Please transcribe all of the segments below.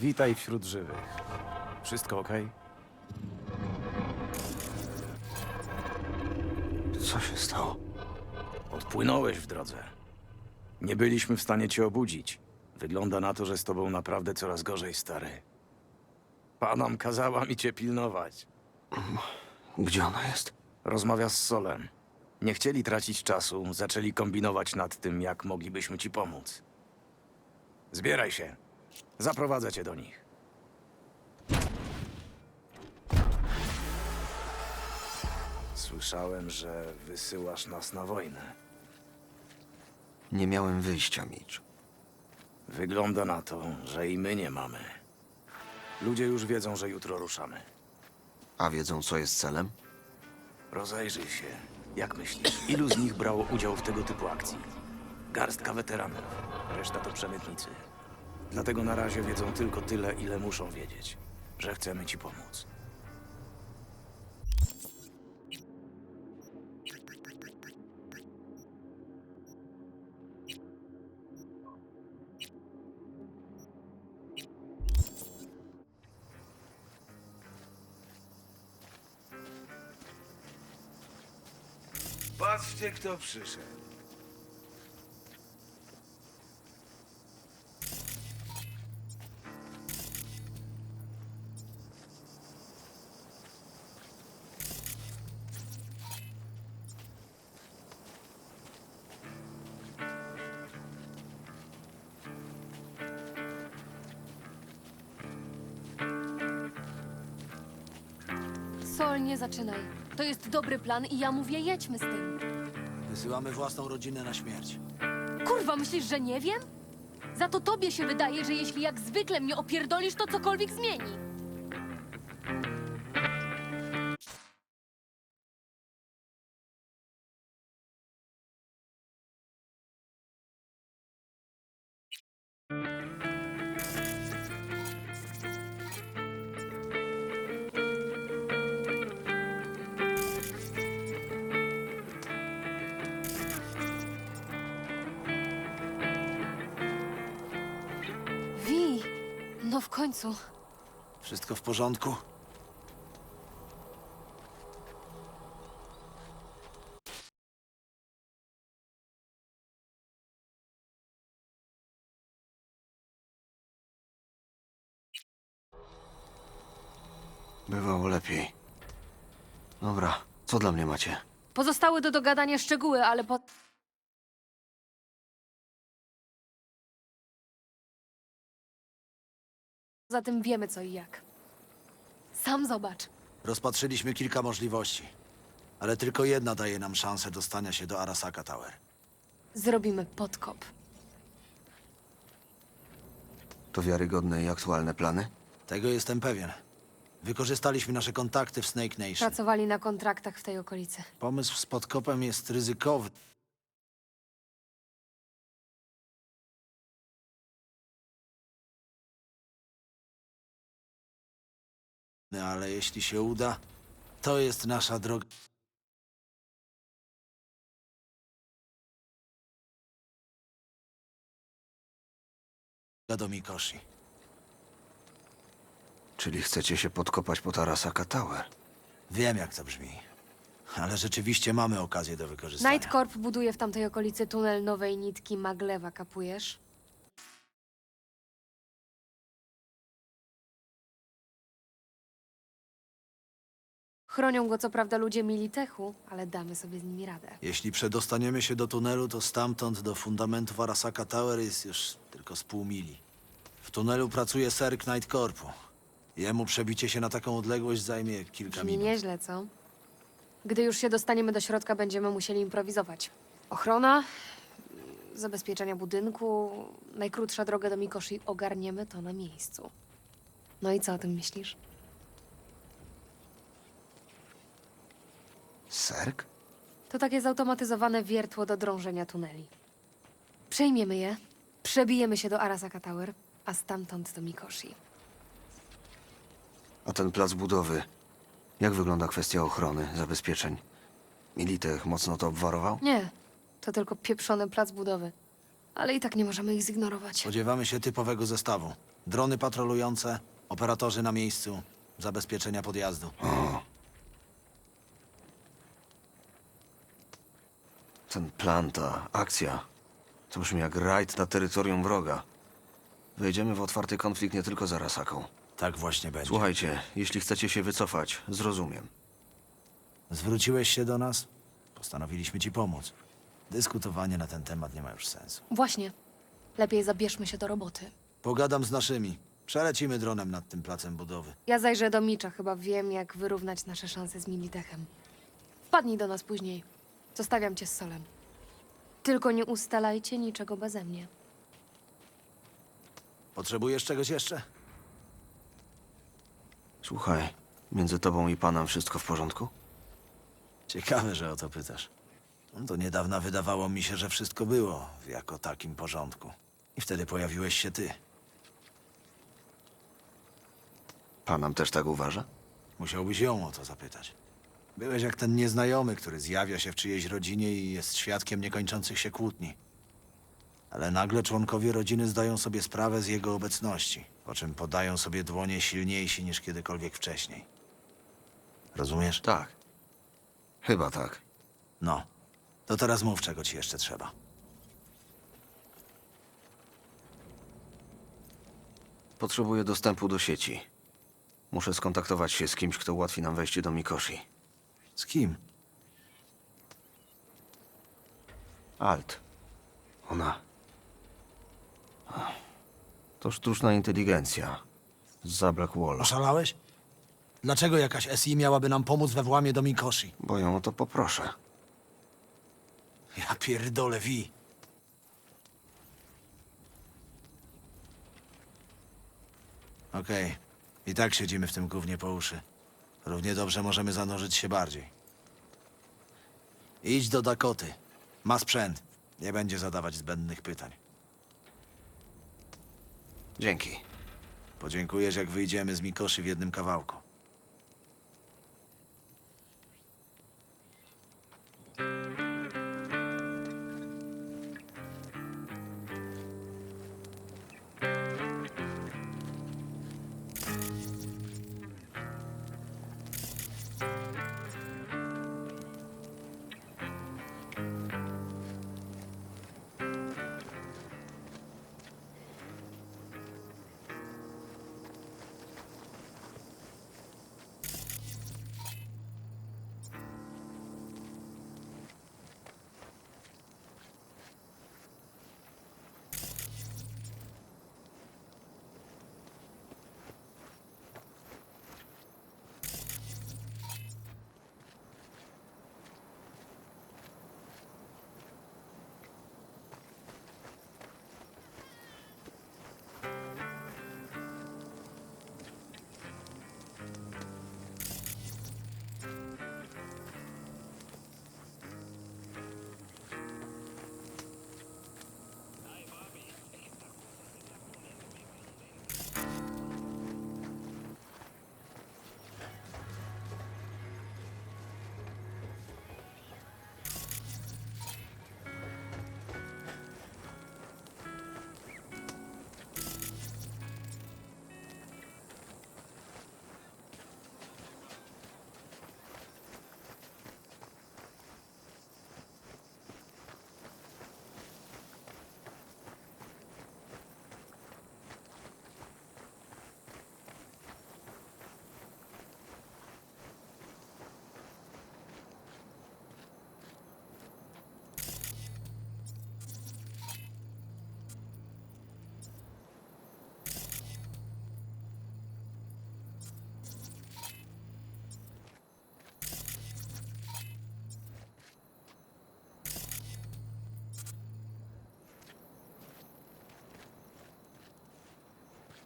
Witaj wśród żywych. Wszystko ok? Co się stało? Odpłynąłeś w drodze. Nie byliśmy w stanie cię obudzić. Wygląda na to, że z tobą naprawdę coraz gorzej, stary. Panam kazała mi cię pilnować. Gdzie ona jest? Rozmawia z Solem. Nie chcieli tracić czasu, zaczęli kombinować nad tym, jak moglibyśmy ci pomóc. Zbieraj się. Zaprowadzę cię do nich. Słyszałem, że wysyłasz nas na wojnę. Nie miałem wyjścia, Mitch. Wygląda na to, że i my nie mamy. Ludzie już wiedzą, że jutro ruszamy. A wiedzą, co jest celem? Rozejrzyj się. Jak myślisz, ilu z nich brało udział w tego typu akcji? Garstka weteranów, reszta to przemytnicy. Dlatego na razie wiedzą tylko tyle, ile muszą wiedzieć, że chcemy ci pomóc. Patrzcie, kto przyszedł. Zaczynaj. To jest dobry plan i ja mówię, jedźmy z tym. Wysyłamy własną rodzinę na śmierć. Kurwa, myślisz, że nie wiem? Za to tobie się wydaje, że jeśli jak zwykle mnie opierdolisz, to cokolwiek zmieni. Końcu. Wszystko w porządku? Bywało lepiej. Dobra, co dla mnie macie? Pozostały do dogadania szczegóły, ale po... Za tym wiemy co i jak. Sam zobacz. Rozpatrzyliśmy kilka możliwości, ale tylko jedna daje nam szansę dostania się do Arasaka Tower. Zrobimy podkop. To wiarygodne i aktualne plany? Tego jestem pewien. Wykorzystaliśmy nasze kontakty w Snake Nation. Pracowali na kontraktach w tej okolicy. Pomysł z podkopem jest ryzykowny. Ale jeśli się uda, to jest nasza droga. do Mikoshi. Czyli chcecie się podkopać pod Arasaka Tower? Wiem, jak to brzmi. Ale rzeczywiście mamy okazję do wykorzystania. Nightcorp buduje w tamtej okolicy tunel nowej nitki Maglewa, kapujesz? Chronią go co prawda ludzie Militechu, ale damy sobie z nimi radę. Jeśli przedostaniemy się do tunelu, to stamtąd do fundamentów Arasaka Tower jest już tylko z pół mili. W tunelu pracuje Ser Knight Corpu. Jemu przebicie się na taką odległość zajmie kilka Brzmi minut. nieźle, co? Gdy już się dostaniemy do środka, będziemy musieli improwizować. Ochrona, zabezpieczenia budynku, najkrótsza droga do Mikoshi, ogarniemy to na miejscu. No i co o tym myślisz? Serk? To takie zautomatyzowane wiertło do drążenia tuneli. Przejmiemy je, przebijemy się do Arasaka Tower, a stamtąd do Mikoshi. A ten plac budowy? Jak wygląda kwestia ochrony, zabezpieczeń? Militech mocno to obwarował? Nie, to tylko pieprzony plac budowy. Ale i tak nie możemy ich zignorować. Spodziewamy się typowego zestawu. Drony patrolujące, operatorzy na miejscu, zabezpieczenia podjazdu. Ten plan, ta akcja, to brzmi jak rajd na terytorium wroga. Wejdziemy w otwarty konflikt nie tylko z Arasaką. Tak właśnie będzie. Słuchajcie, jeśli chcecie się wycofać, zrozumiem. Zwróciłeś się do nas? Postanowiliśmy ci pomóc. Dyskutowanie na ten temat nie ma już sensu. Właśnie. Lepiej zabierzmy się do roboty. Pogadam z naszymi. Przelecimy dronem nad tym placem budowy. Ja zajrzę do Micza, chyba wiem, jak wyrównać nasze szanse z Militechem. Wpadnij do nas później. Zostawiam cię z Solem. Tylko nie ustalajcie niczego beze mnie. Potrzebujesz czegoś jeszcze? Słuchaj, między tobą i panem wszystko w porządku? Ciekawe, że o to pytasz. No, Do niedawna wydawało mi się, że wszystko było w jako takim porządku. I wtedy pojawiłeś się ty. Panem też tak uważa? Musiałbyś ją o to zapytać. Byłeś jak ten nieznajomy, który zjawia się w czyjejś rodzinie i jest świadkiem niekończących się kłótni. Ale nagle członkowie rodziny zdają sobie sprawę z jego obecności, po czym podają sobie dłonie silniejsi niż kiedykolwiek wcześniej. Rozumiesz? Tak. Chyba tak. No. To teraz mów, czego ci jeszcze trzeba. Potrzebuję dostępu do sieci. Muszę skontaktować się z kimś, kto ułatwi nam wejście do Mikoshi. Z kim? Alt. Ona. To sztuczna inteligencja. Z Blackwalla. Oszalałeś? Dlaczego jakaś SI miałaby nam pomóc we włamie do Mikoshi? Bo ją o to poproszę. Ja pierdolę, Wi. Okej. I tak siedzimy w tym gównie po uszy. Równie dobrze możemy zanurzyć się bardziej. Idź do Dakoty. Ma sprzęt. Nie będzie zadawać zbędnych pytań. Dzięki. Podziękujesz, jak wyjdziemy z Mikoszy w jednym kawałku.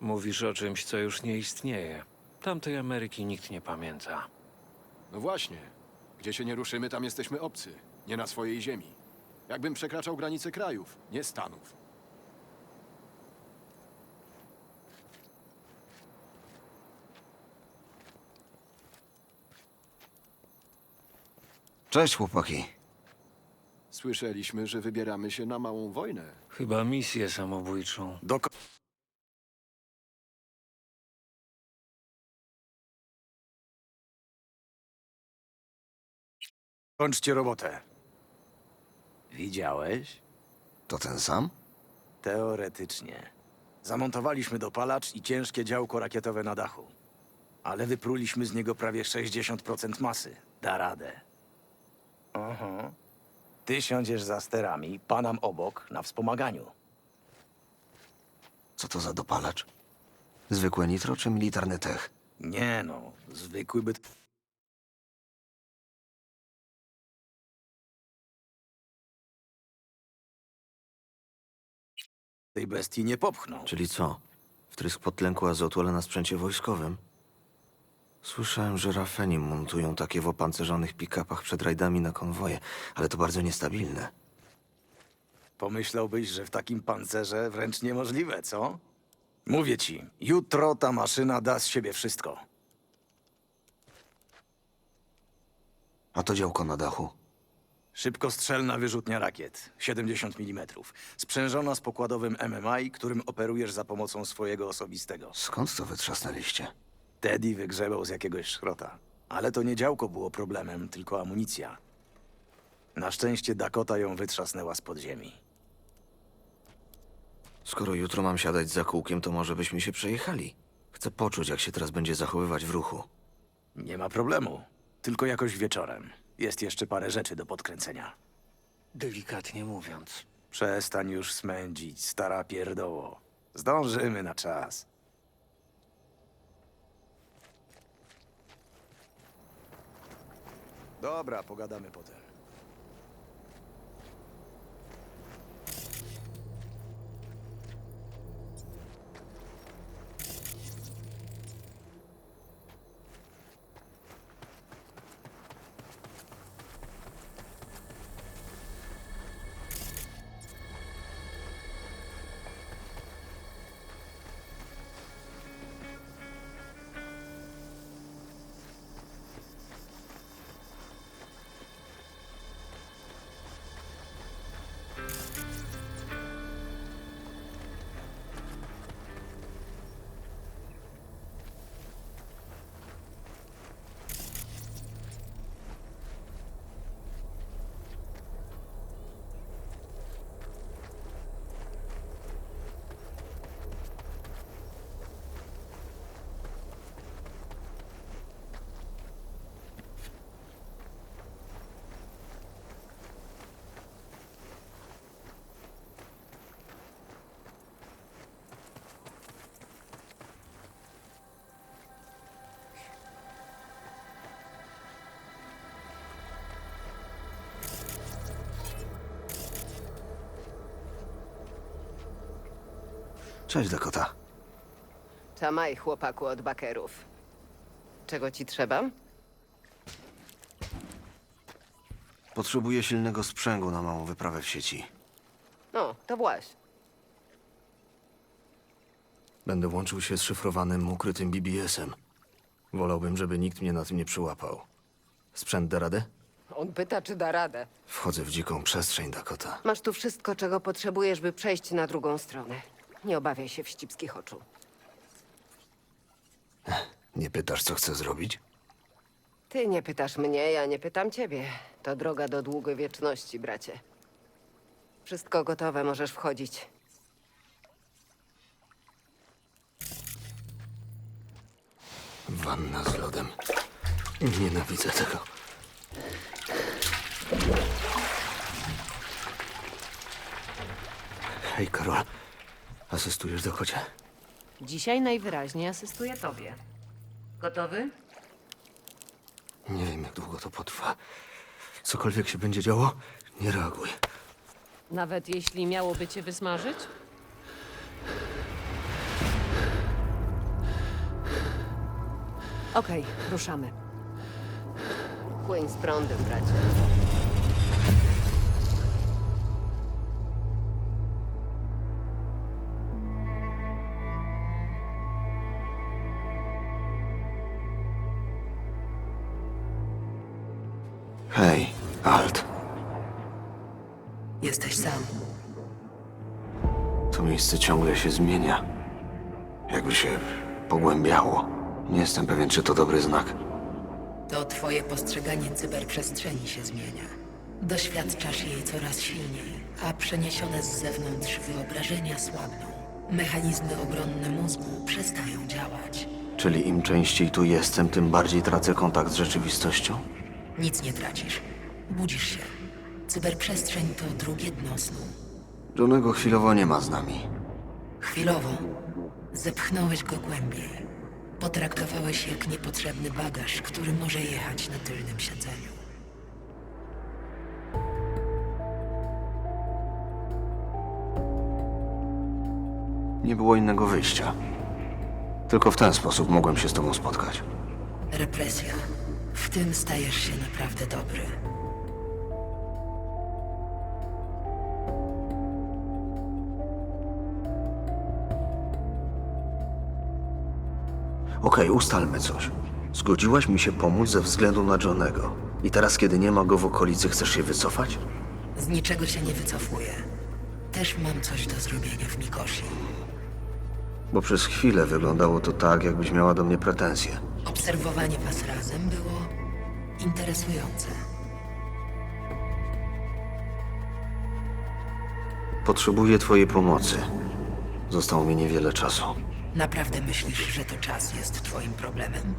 Mówisz o czymś, co już nie istnieje. Tamtej Ameryki nikt nie pamięta. No właśnie. Gdzie się nie ruszymy, tam jesteśmy obcy. Nie na swojej ziemi. Jakbym przekraczał granice krajów, nie stanów. Cześć, chłopaki. Słyszeliśmy, że wybieramy się na małą wojnę. Chyba misję samobójczą. Kończcie robotę. Widziałeś? To ten sam? Teoretycznie. Zamontowaliśmy dopalacz i ciężkie działko rakietowe na dachu. Ale wypruliśmy z niego prawie 60% masy. Da radę. Aha. Ty siądziesz za sterami, panam obok, na wspomaganiu. Co to za dopalacz? Zwykłe nitro czy militarny tech? Nie no, zwykły byt... Tej bestii nie. Czyli co? Wtrysk podtlenku azotu, ale na sprzęcie wojskowym? Słyszałem, że Rafeni montują takie w opancerzonych pick-upach przed rajdami na konwoje, ale to bardzo niestabilne. Pomyślałbyś, że w takim pancerze wręcz niemożliwe, co? Mówię ci, jutro ta maszyna da z siebie wszystko. A to działko na dachu? Szybkostrzelna wyrzutnia rakiet, 70 mm. Sprzężona z pokładowym MMI, którym operujesz za pomocą swojego osobistego. Skąd to wytrzasnęliście? Teddy wygrzebał z jakiegoś szrota. Ale to nie działko było problemem, tylko amunicja. Na szczęście Dakota ją wytrzasnęła z podziemi. Skoro jutro mam siadać za kółkiem, to może byśmy się przejechali. Chcę poczuć, jak się teraz będzie zachowywać w ruchu. Nie ma problemu. Tylko jakoś wieczorem. Jest jeszcze parę rzeczy do podkręcenia. Delikatnie mówiąc. Przestań już smędzić, stara pierdoło. Zdążymy na czas. Dobra, pogadamy potem. Cześć, Dakota. Czamaj, chłopaku od bakerów. Czego ci trzeba? Potrzebuję silnego sprzęgu na małą wyprawę w sieci. No, to właśnie. Będę łączył się z szyfrowanym, ukrytym BBS-em. Wolałbym, żeby nikt mnie na tym nie przyłapał. Sprzęt da radę? On pyta, czy da radę. Wchodzę w dziką przestrzeń, Dakota. Masz tu wszystko, czego potrzebujesz, by przejść na drugą stronę. Nie obawiaj się wścibskich oczu. Nie pytasz, co chcę zrobić? Ty nie pytasz mnie, ja nie pytam ciebie. To droga do długiej wieczności, bracie. Wszystko gotowe, możesz wchodzić. Wanna z lodem. Nienawidzę tego. Hej, Karol. Asystujesz Dakocie? Dzisiaj najwyraźniej asystuję tobie. Gotowy? Nie wiem, jak długo to potrwa. Cokolwiek się będzie działo, nie reaguj. Nawet jeśli miałoby cię wysmażyć? Okej, ruszamy. Płyń z prądem, bracie. Hej, Alt. Jesteś sam. To miejsce ciągle się zmienia. Jakby się pogłębiało. Nie jestem pewien, czy to dobry znak. To twoje postrzeganie cyberprzestrzeni się zmienia. Doświadczasz jej coraz silniej, a przeniesione z zewnątrz wyobrażenia słabną. Mechanizmy obronne mózgu przestają działać. Czyli im częściej tu jestem, tym bardziej tracę kontakt z rzeczywistością? Nic nie tracisz. Budzisz się. Cyberprzestrzeń to drugie dno snu. Johnego chwilowo nie ma z nami. Chwilowo zepchnąłeś go głębiej. Potraktowałeś jak niepotrzebny bagaż, który może jechać na tylnym siedzeniu. Nie było innego wyjścia. Tylko w ten sposób mogłem się z tobą spotkać. Represja. W tym stajesz się naprawdę dobry. Okej, ustalmy coś. Zgodziłaś mi się pomóc ze względu na Johnego. I teraz, kiedy nie ma go w okolicy, chcesz się wycofać? Z niczego się nie wycofuję. Też mam coś do zrobienia w Mikoshi. Bo przez chwilę wyglądało to tak, jakbyś miała do mnie pretensje. Obserwowanie was razem było interesujące. Potrzebuję twojej pomocy. Zostało mi niewiele czasu. Naprawdę myślisz, że to czas jest twoim problemem?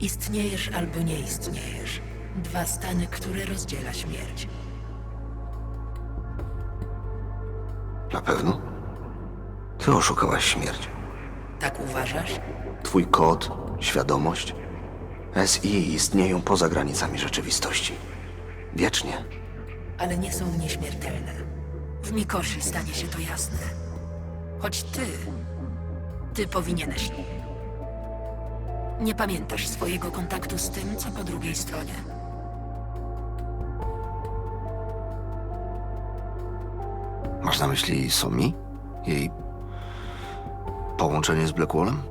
Istniejesz albo nie istniejesz. Dwa stany, które rozdziela śmierć. Na pewno? Ty oszukałaś śmierć. Tak uważasz? Twój kod, świadomość, SI istnieją poza granicami rzeczywistości. Wiecznie. ale nie są nieśmiertelne. W Mikoshi stanie się to jasne. Choć ty, ty powinieneś. Nie pamiętasz swojego kontaktu z tym, co po drugiej stronie. Masz na myśli Somi? Jej połączenie z Blackwallem?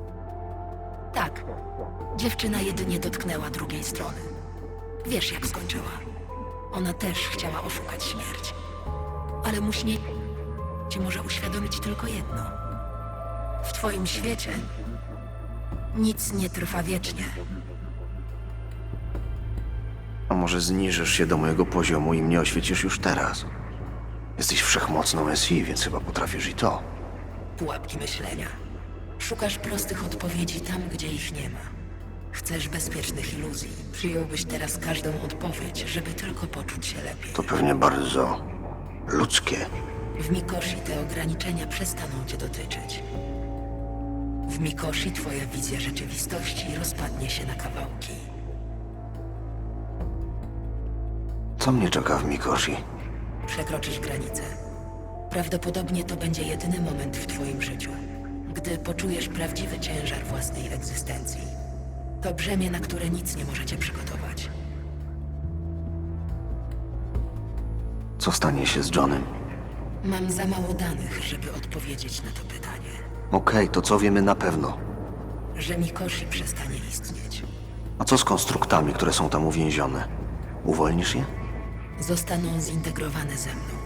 Dziewczyna jedynie dotknęła drugiej strony. Wiesz, jak skończyła. Ona też chciała oszukać śmierć. Ale musi nie... ci może uświadomić tylko jedno. W twoim świecie nic nie trwa wiecznie. A może zniżysz się do mojego poziomu i mnie oświecisz już teraz? Jesteś wszechmocną SI, więc chyba potrafisz i to. pułapki myślenia. Szukasz prostych odpowiedzi tam, gdzie ich nie ma. Chcesz bezpiecznych iluzji. Przyjąłbyś teraz każdą odpowiedź, żeby tylko poczuć się lepiej. To pewnie bardzo ludzkie. W Mikoshi te ograniczenia przestaną cię dotyczyć. W Mikoshi twoja wizja rzeczywistości rozpadnie się na kawałki. Co mnie czeka w Mikoshi? Przekroczysz granicę. Prawdopodobnie to będzie jedyny moment w twoim życiu, gdy poczujesz prawdziwy ciężar własnej egzystencji. To brzemię, na które nic nie możecie przygotować. Co stanie się z Johnem? Mam za mało danych, żeby odpowiedzieć na to pytanie. Okej, to co wiemy na pewno? Że Mikoshi przestanie istnieć. A co z konstruktami, które są tam uwięzione? Uwolnisz je? Zostaną zintegrowane ze mną.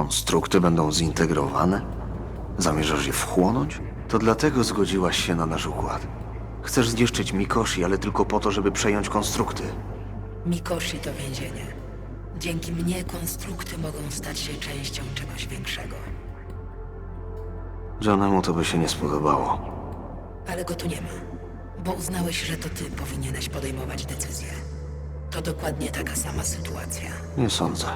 Konstrukty będą zintegrowane? Zamierzasz je wchłonąć? To dlatego zgodziłaś się na nasz układ. Chcesz zniszczyć Mikoshi, ale tylko po to, żeby przejąć konstrukty. Mikoshi to więzienie. Dzięki mnie konstrukty mogą stać się częścią czegoś większego. Johnemu to by się nie spodobało. Ale go tu nie ma, bo uznałeś, że to ty powinieneś podejmować decyzje. To dokładnie taka sama sytuacja. Nie sądzę.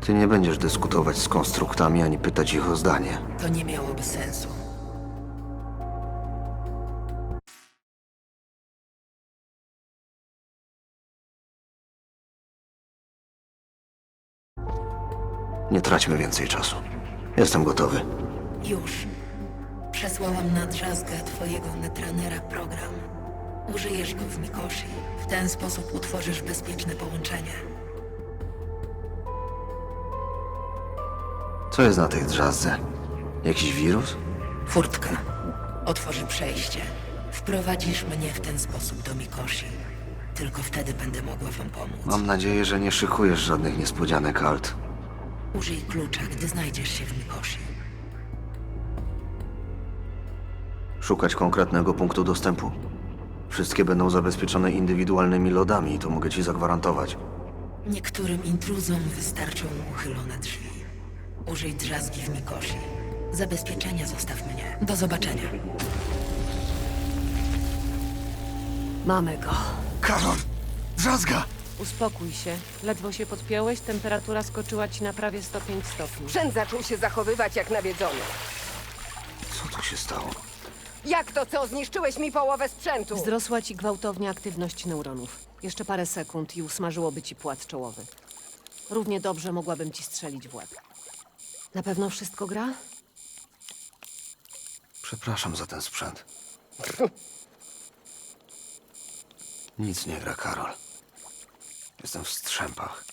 Ty nie będziesz dyskutować z konstruktami ani pytać ich o zdanie. To nie miałoby sensu. Nie traćmy więcej czasu. Jestem gotowy. Już. Przesłałam na drzazgę twojego netranera program. Użyjesz go w Mikoshi. W ten sposób utworzysz bezpieczne połączenie. Co jest na tej drzazce? Jakiś wirus? Furtka. Otworzy przejście. Wprowadzisz mnie w ten sposób do Mikoshi. Tylko wtedy będę mogła wam pomóc. Mam nadzieję, że nie szykujesz żadnych niespodzianek, Alt. Użyj klucza, gdy znajdziesz się w Mikoshi. Szukać konkretnego punktu dostępu. Wszystkie będą zabezpieczone indywidualnymi lodami, to mogę ci zagwarantować. Niektórym intruzom wystarczą uchylone drzwi. Użyj drzazgi w Mikoshi. Zabezpieczenia zostaw mnie. Do zobaczenia. Mamy go. Karol! Drzazga! Uspokój się. Ledwo się podpiąłeś, temperatura skoczyła ci na prawie 105 stopni. Sprzęt zaczął się zachowywać jak nawiedzony. Co tu się stało? Jak to co? Zniszczyłeś mi połowę sprzętu! Wzrosła ci gwałtownie aktywność neuronów. Jeszcze parę sekund i usmażyłoby ci płat czołowy. Równie dobrze mogłabym ci strzelić w łeb. Na pewno wszystko gra? Przepraszam za ten sprzęt. Nic nie gra, Karol. Jestem w strzępach.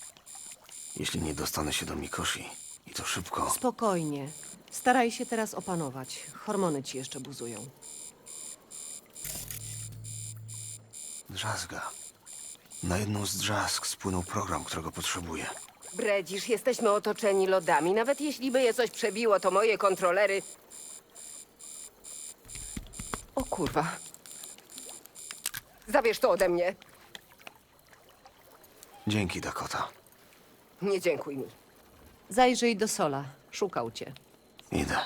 Jeśli nie dostanę się do Mikoshi, i to szybko, Spokojnie. Staraj się teraz opanować. Hormony ci jeszcze buzują. drzazga. Na jedną z drzazg spłynął program, którego potrzebuję. Bredzisz, jesteśmy otoczeni lodami. Nawet jeśli by je coś przebiło, to moje kontrolery... O kurwa. Zabierz to ode mnie. Dzięki, Dakota. Nie dziękuj mi. Zajrzyj do Sola. Szukał cię. Idę.